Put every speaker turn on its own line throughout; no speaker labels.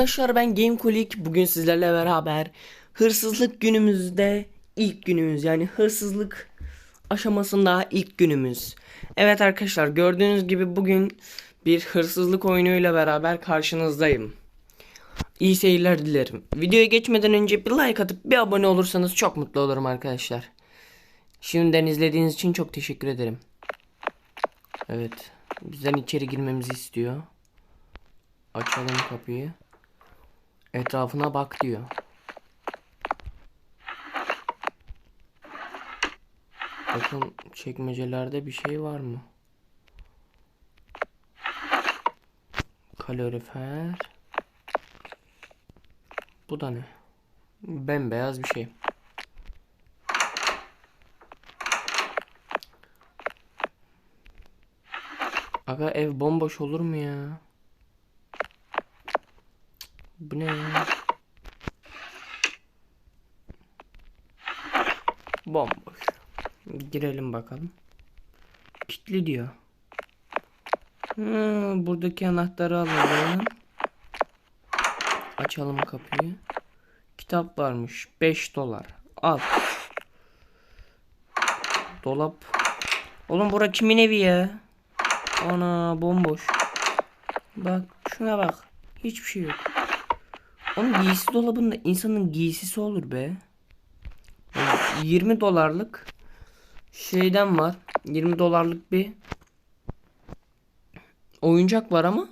arkadaşlar ben Gamekolik. Bugün sizlerle beraber hırsızlık günümüzde ilk günümüz yani hırsızlık aşamasında ilk günümüz. Evet arkadaşlar gördüğünüz gibi bugün bir hırsızlık oyunuyla beraber karşınızdayım. İyi seyirler dilerim. Videoya geçmeden önce bir like atıp bir abone olursanız çok mutlu olurum arkadaşlar. Şimdiden izlediğiniz için çok teşekkür ederim. Evet. Bizden içeri girmemizi istiyor. Açalım kapıyı. Etrafına bak diyor. Bakın çekmecelerde bir şey var mı? Kalorifer. Bu da ne? Bembeyaz bir şey. Aga ev bomboş olur mu ya? Bu ne? Bomboş. Girelim bakalım. Kitli diyor. Hmm, buradaki anahtarı alalım. Açalım kapıyı. Kitap varmış. 5 dolar. Al. Dolap. Oğlum bura kimin evi ya? Ana bomboş. Bak şuna bak. Hiçbir şey yok. Onun giysi dolabında insanın giysisi olur be. 20 dolarlık şeyden var. 20 dolarlık bir oyuncak var ama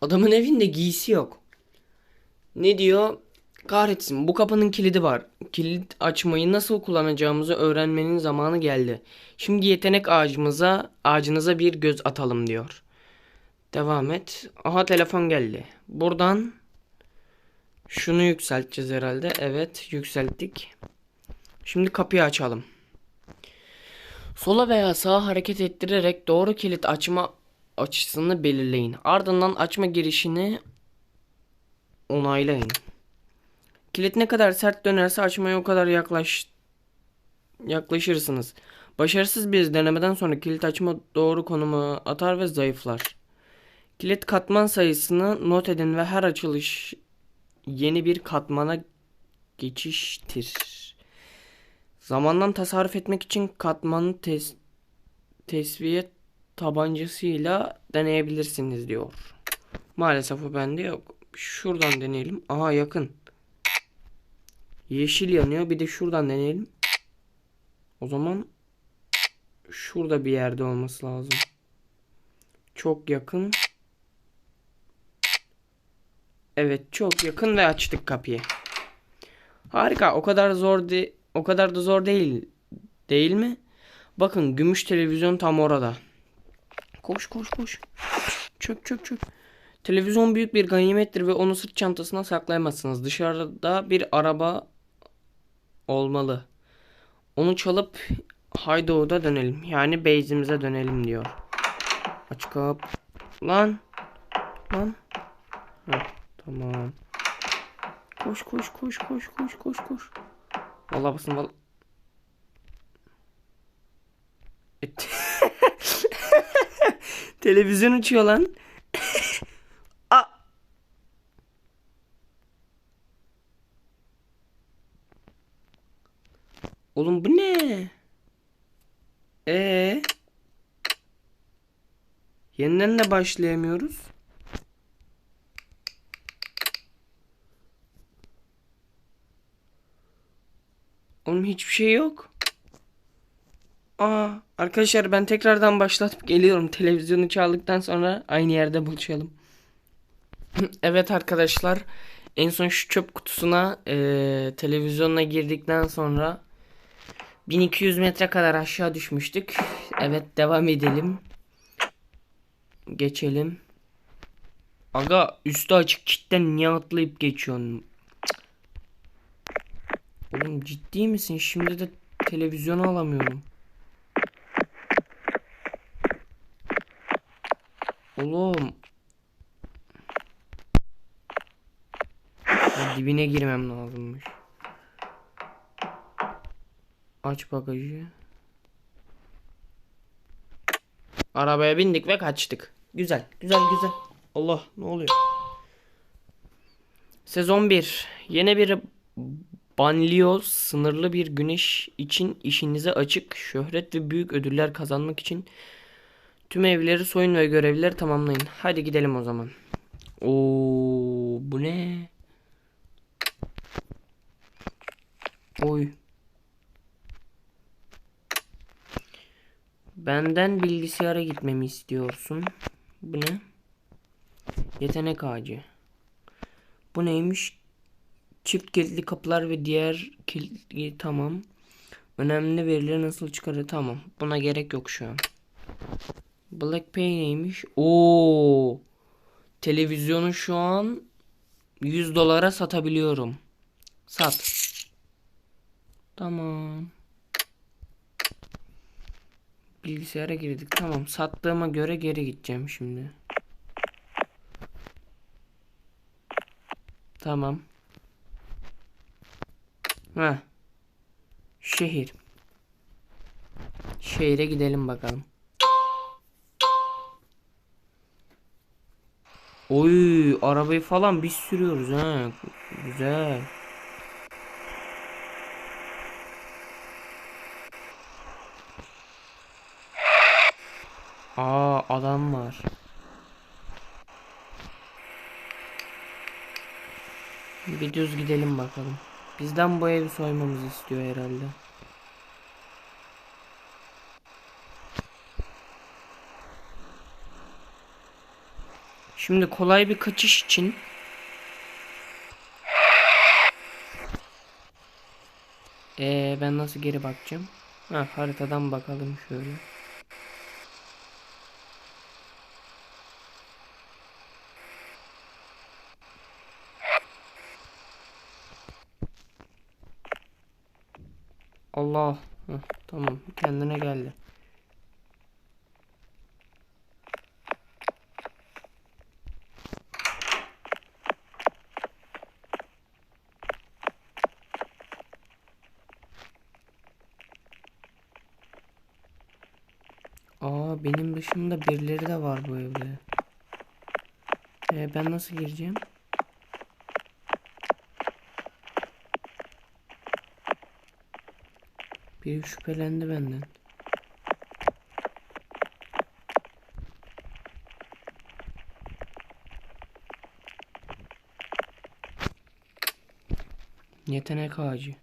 adamın evinde giysi yok. Ne diyor? Kahretsin bu kapının kilidi var. Kilit açmayı nasıl kullanacağımızı öğrenmenin zamanı geldi. Şimdi yetenek ağacımıza ağacınıza bir göz atalım diyor. Devam et. Aha telefon geldi. Buradan şunu yükselteceğiz herhalde. Evet yükselttik. Şimdi kapıyı açalım. Sola veya sağa hareket ettirerek doğru kilit açma açısını belirleyin. Ardından açma girişini onaylayın. Kilit ne kadar sert dönerse açmaya o kadar yaklaş yaklaşırsınız. Başarısız bir denemeden sonra kilit açma doğru konuma atar ve zayıflar. Kilit katman sayısını not edin ve her açılış yeni bir katmana geçiştir. Zamandan tasarruf etmek için katmanı tes tesviye tabancasıyla deneyebilirsiniz diyor. Maalesef o bende yok. Şuradan deneyelim. Aha yakın. Yeşil yanıyor. Bir de şuradan deneyelim. O zaman şurada bir yerde olması lazım. Çok yakın. Evet çok yakın ve açtık kapıyı. Harika. O kadar zor de o kadar da zor değil. Değil mi? Bakın gümüş televizyon tam orada. Koş koş koş. Çök çök çök. Televizyon büyük bir ganimettir ve onu sırt çantasına saklayamazsınız. Dışarıda bir araba olmalı. Onu çalıp Hideout'a dönelim. Yani base'imize dönelim diyor. Aç kap. Lan. Lan. Heh, tamam. Koş koş koş koş koş koş koş. Vallahi basın vallahi. Televizyon uçuyor lan. A Oğlum bu ne? Ee? Yeniden de başlayamıyoruz. Oğlum hiçbir şey yok. Aa, arkadaşlar ben tekrardan başlatıp geliyorum. Televizyonu çaldıktan sonra aynı yerde buluşalım. evet arkadaşlar. En son şu çöp kutusuna e, televizyonla girdikten sonra 1200 metre kadar aşağı düşmüştük. Evet devam edelim. Geçelim. Aga üstü açık cidden niye atlayıp geçiyorsun? Oğlum ciddi misin? Şimdi de televizyonu alamıyorum. Oğlum. Ya dibine girmem lazımmış. Aç bagajı. Arabaya bindik ve kaçtık. Güzel, güzel, güzel. Allah ne oluyor? Sezon 1. Yeni bir banliyö sınırlı bir güneş için işinize açık, şöhret ve büyük ödüller kazanmak için tüm evleri soyun ve görevleri tamamlayın. Hadi gidelim o zaman. Oo, bu ne? Oy. Benden bilgisayara gitmemi istiyorsun. Bu ne? Yetenek ağacı. Bu neymiş? Çift kilitli kapılar ve diğer kilitli tamam. Önemli verileri nasıl çıkarır? Tamam. Buna gerek yok şu an. Black Pay neymiş? Oo. Televizyonu şu an 100 dolara satabiliyorum. Sat. Tamam. Bilgisayara girdik. Tamam. Sattığıma göre geri gideceğim şimdi. Tamam. Ha. Şehir. Şehire gidelim bakalım. Oy, arabayı falan biz sürüyoruz ha. Güzel. Aa, adam var. Bir düz gidelim bakalım. Bizden bu evi soymamızı istiyor herhalde. Şimdi kolay bir kaçış için ee, ben nasıl geri bakacağım? Ha, haritadan bakalım şöyle. Allah. Heh, tamam kendine geldi. Aa benim dışımda birileri de var bu evde. Ee, ben nasıl gireceğim? Biri şüphelendi benden. Yetenek ağacı.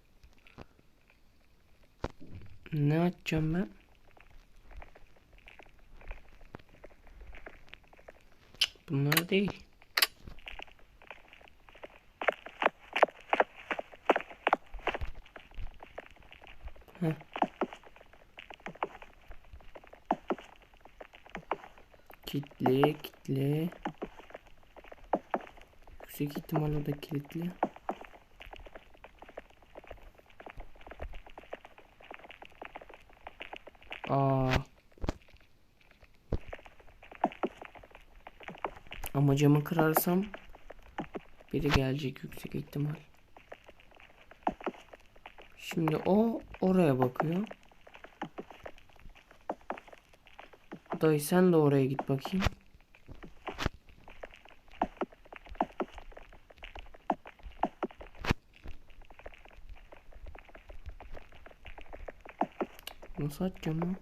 Ne açacağım ben? Bunlar değil. Heh. Kitle, kitle. Yüksek ihtimal o da kilitli. Aa. Ama camı kırarsam biri gelecek yüksek ihtimal. Şimdi o oraya bakıyor. Dayı sen de oraya git bakayım. Nasıl açacağım lan?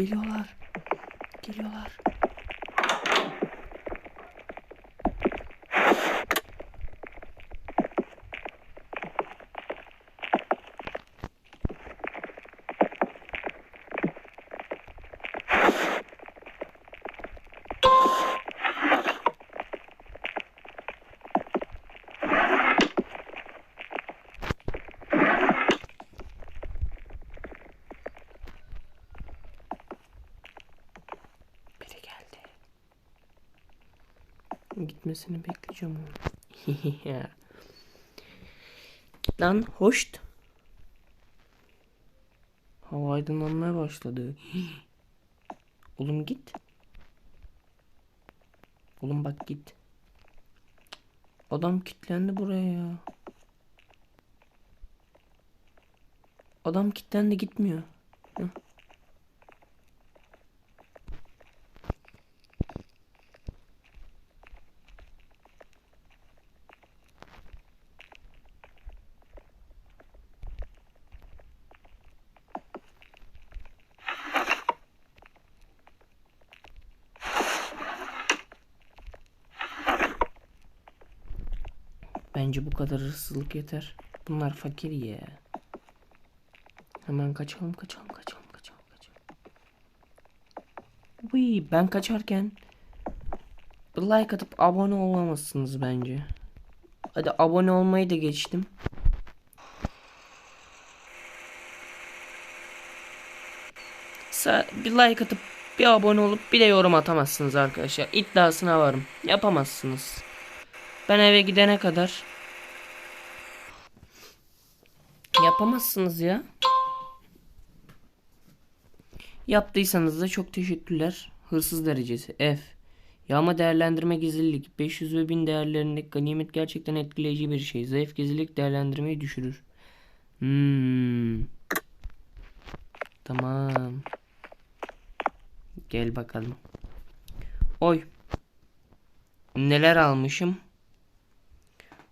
Geliyorlar. Geliyorlar. Gitmesini bekleyeceğim onu. Lan hoşt. Hava aydınlanmaya başladı. Oğlum git. Oğlum bak git. Adam kilitlendi buraya ya. Adam kilitlendi gitmiyor. Hı. Bence bu kadar hırsızlık yeter. Bunlar fakir ya. Hemen kaçalım kaçalım kaçalım kaçalım kaçalım. Uy, ben kaçarken like atıp abone olamazsınız bence. Hadi abone olmayı da geçtim. Bir like atıp bir abone olup bir de yorum atamazsınız arkadaşlar. İddiasına varım. Yapamazsınız. Ben eve gidene kadar yapamazsınız ya. Yaptıysanız da çok teşekkürler. Hırsız derecesi F. Yağma değerlendirme gizlilik 500 ve 1000 değerlerindeki ganimet gerçekten etkileyici bir şey. Zayıf gizlilik değerlendirmeyi düşürür. Hmm. Tamam. Gel bakalım. Oy. Neler almışım?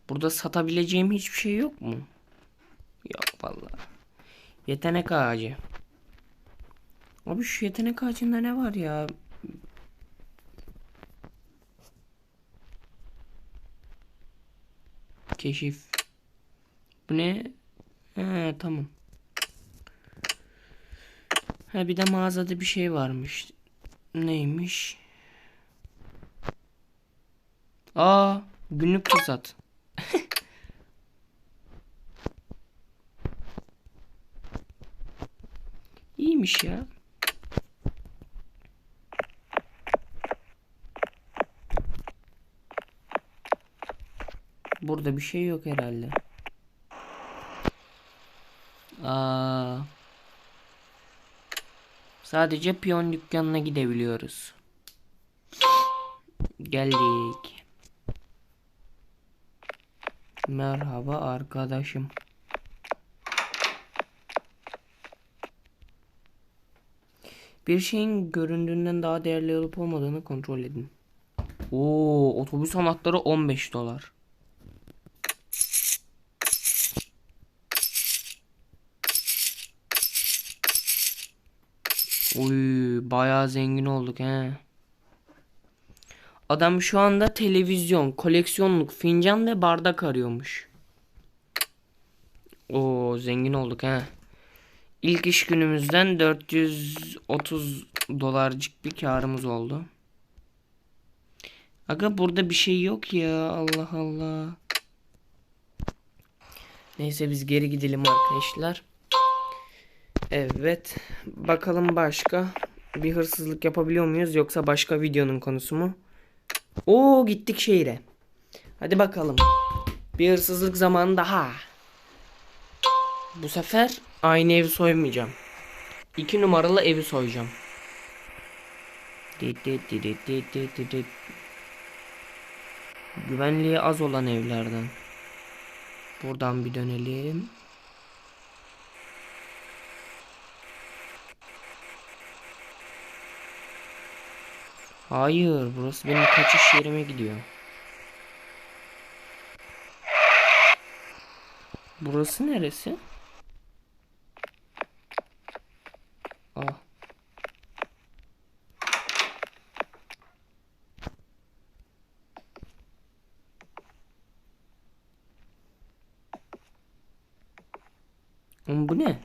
Burada satabileceğim hiçbir şey yok mu? Yok vallahi. Yetenek ağacı. Abi şu yetenek ağacında ne var ya? Keşif. Bu ne? He tamam. Ha bir de mağazada bir şey varmış. Neymiş? Aa, günlük fırsat. İyiymiş ya. Burada bir şey yok herhalde. Aa. Sadece piyon dükkanına gidebiliyoruz. Geldik. Merhaba arkadaşım. Bir şeyin göründüğünden daha değerli olup olmadığını kontrol edin. Oo, otobüs anahtarı 15 dolar. Uy, bayağı zengin olduk he. Adam şu anda televizyon, koleksiyonluk fincan ve bardak arıyormuş. Oo, zengin olduk he. İlk iş günümüzden 430 dolarcık bir karımız oldu. Aga burada bir şey yok ya. Allah Allah. Neyse biz geri gidelim arkadaşlar. Evet. Bakalım başka bir hırsızlık yapabiliyor muyuz yoksa başka videonun konusu mu? Oo gittik şehire. Hadi bakalım. Bir hırsızlık zamanı daha. Bu sefer aynı evi soymayacağım. İki numaralı evi soyacağım. Güvenliği az olan evlerden. Buradan bir dönelim. Hayır, burası benim kaçış yerime gidiyor. Burası neresi? Ah. Oğlum bu ne?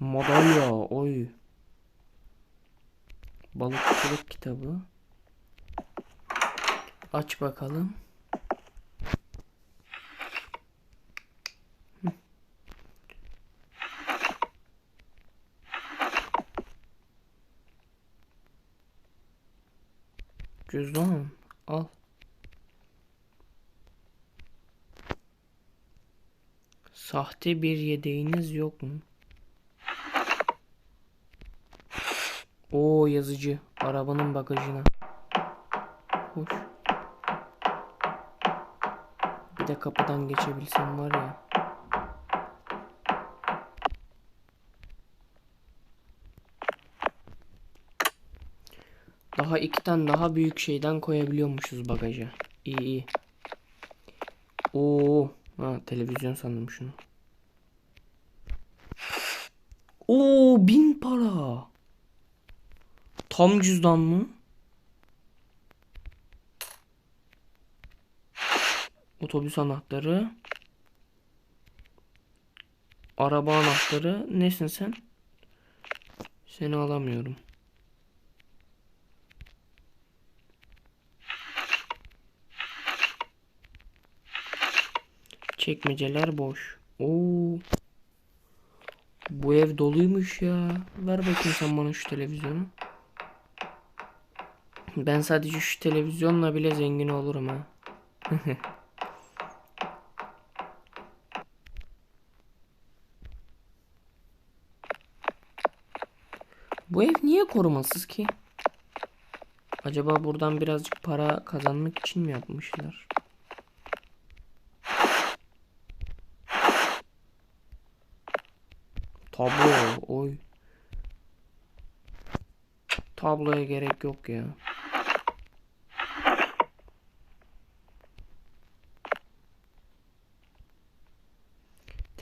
Madalya, oy. Balıkçılık kitabı. Aç bakalım. Hı. Cüzdan al. Sahte bir yedeğiniz yok mu? Oo yazıcı. Arabanın bagajına. Hoş. Bir de kapıdan geçebilsem var ya. Daha iki tane daha büyük şeyden koyabiliyormuşuz bagaja. İyi iyi. Oo, ha televizyon sandım şunu. Oo, bin para. Tam cüzdan mı? Otobüs anahtarı. Araba anahtarı. Nesin sen? Seni alamıyorum. Çekmeceler boş. Oo. Bu ev doluymuş ya. Ver bakayım sen bana şu televizyonu. Ben sadece şu televizyonla bile zengin olurum ha. Bu ev niye korumasız ki? Acaba buradan birazcık para kazanmak için mi yapmışlar? Tablo, oy. Tabloya gerek yok ya.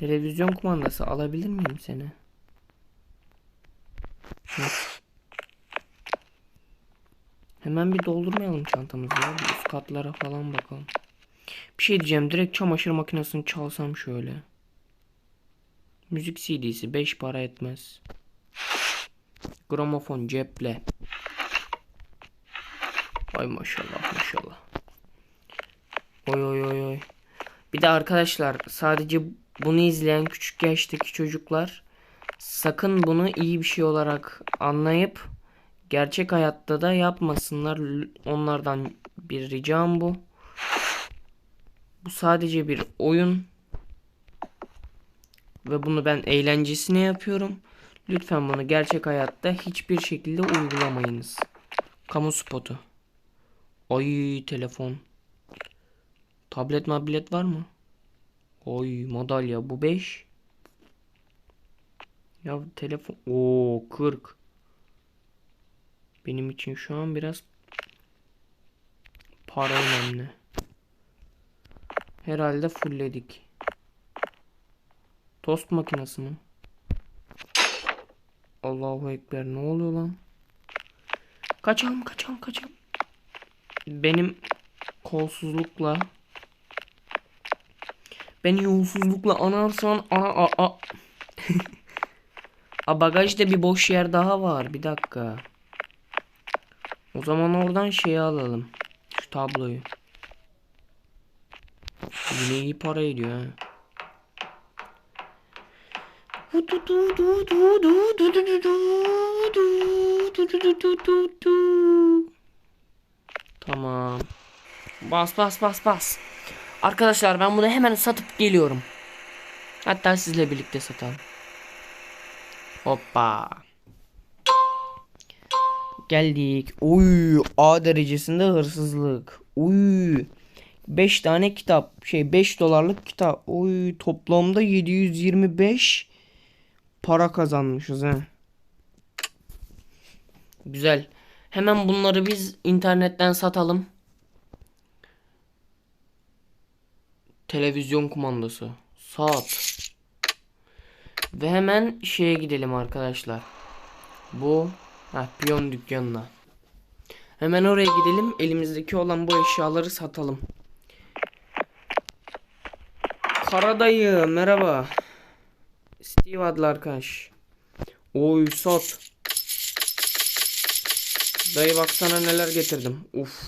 Televizyon kumandası alabilir miyim seni? Hemen bir doldurmayalım çantamızı ya. Bir üst katlara falan bakalım. Bir şey diyeceğim. Direkt çamaşır makinesini çalsam şöyle. Müzik CD'si 5 para etmez. Gramofon ceple. Ay maşallah maşallah. Oy oy oy oy. Bir de arkadaşlar sadece bunu izleyen küçük yaştaki çocuklar sakın bunu iyi bir şey olarak anlayıp gerçek hayatta da yapmasınlar. Onlardan bir ricam bu. Bu sadece bir oyun ve bunu ben eğlencesine yapıyorum. Lütfen bunu gerçek hayatta hiçbir şekilde uygulamayınız. Kamu spotu. Ay telefon. Tablet mablet var mı? Oy madalya bu 5. Ya telefon o 40. Benim için şu an biraz para önemli. Herhalde fullledik. Tost makinesi mi? Allahu Ekber ne oluyor lan? Kaçalım kaçalım kaçalım. Benim kolsuzlukla Beni yolsuzlukla anarsan ana a, a. a bagajda bir boş yer daha var. Bir dakika. O zaman oradan şeyi alalım. Şu tabloyu. Yine iyi para ediyor ha. Tamam. Bas bas bas bas. Arkadaşlar ben bunu hemen satıp geliyorum. Hatta sizle birlikte satalım. Hoppa. Geldik. Oy A derecesinde hırsızlık. Oy. 5 tane kitap. Şey 5 dolarlık kitap. Oy toplamda 725 para kazanmışız he. Güzel. Hemen bunları biz internetten satalım. Televizyon kumandası. Saat. Ve hemen şeye gidelim arkadaşlar. Bu ha, piyon dükkanına. Hemen oraya gidelim. Elimizdeki olan bu eşyaları satalım. Karadayı merhaba. Steve adlı arkadaş. Oy sat. Dayı baksana neler getirdim. Uf.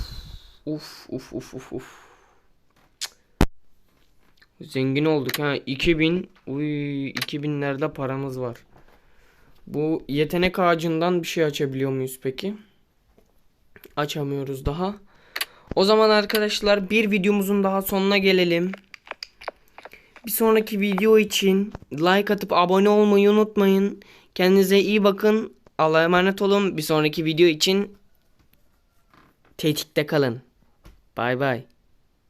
Uf uf uf uf uf. Zengin olduk ha. 2000. Uy 2000'lerde paramız var. Bu yetenek ağacından bir şey açabiliyor muyuz peki? Açamıyoruz daha. O zaman arkadaşlar bir videomuzun daha sonuna gelelim. Bir sonraki video için like atıp abone olmayı unutmayın. Kendinize iyi bakın. Allah'a emanet olun. Bir sonraki video için tetikte kalın. Bay bay.